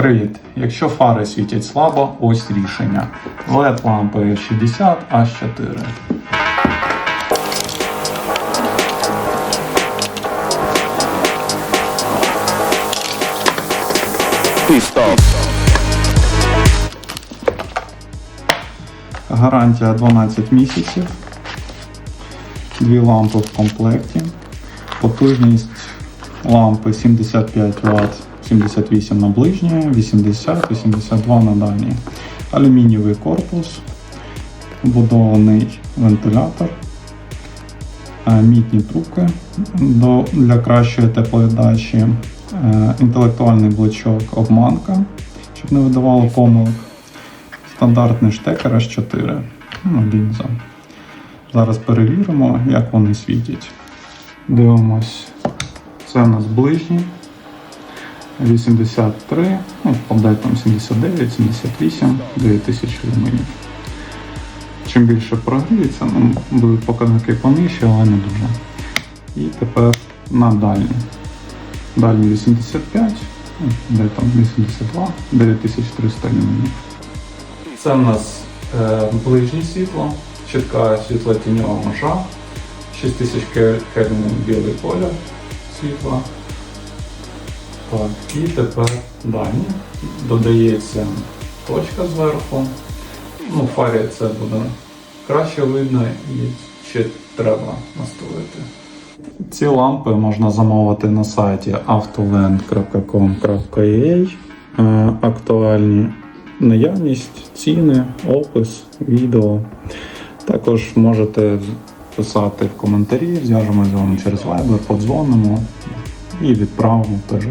Привіт! Якщо фари світять слабо, ось рішення. LED лампи 60 H4. Гарантія 12 місяців. Дві лампи в комплекті. Потужність лампи 75 Вт, 78 на ближнє, 80, 82 на дальнє. Алюмінієвий корпус, вбудований вентилятор, е, мідні трубки для кращої тепловіддачі, е, інтелектуальний блочок обманка, щоб не видавало помилок, стандартний штекер H4, ну, лінза. Зараз перевіримо, як вони світять. Дивимось. Це у нас ближні. 83, ну, впадає там 79, 78, 9000 люменів. Чим більше прогріється, ну, будуть показники понижчі, але не дуже. І тепер на дальні. Дальні 85, ну, де там 82, 9300 люменів. Це в нас е, ближнє світло, чітка світло-тіньова межа, 6000 кельвін білий колір світла. Так, і тепер далі додається точка зверху. Ну, фарі це буде краще видно і ще треба наставити. Ці лампи можна замовити на сайті autoland.com.ua. Е, Актуальні наявність, ціни, опис, відео. Також можете писати в коментарі, зв'яжемо з вами через Viber, подзвонимо і відправимо в той же.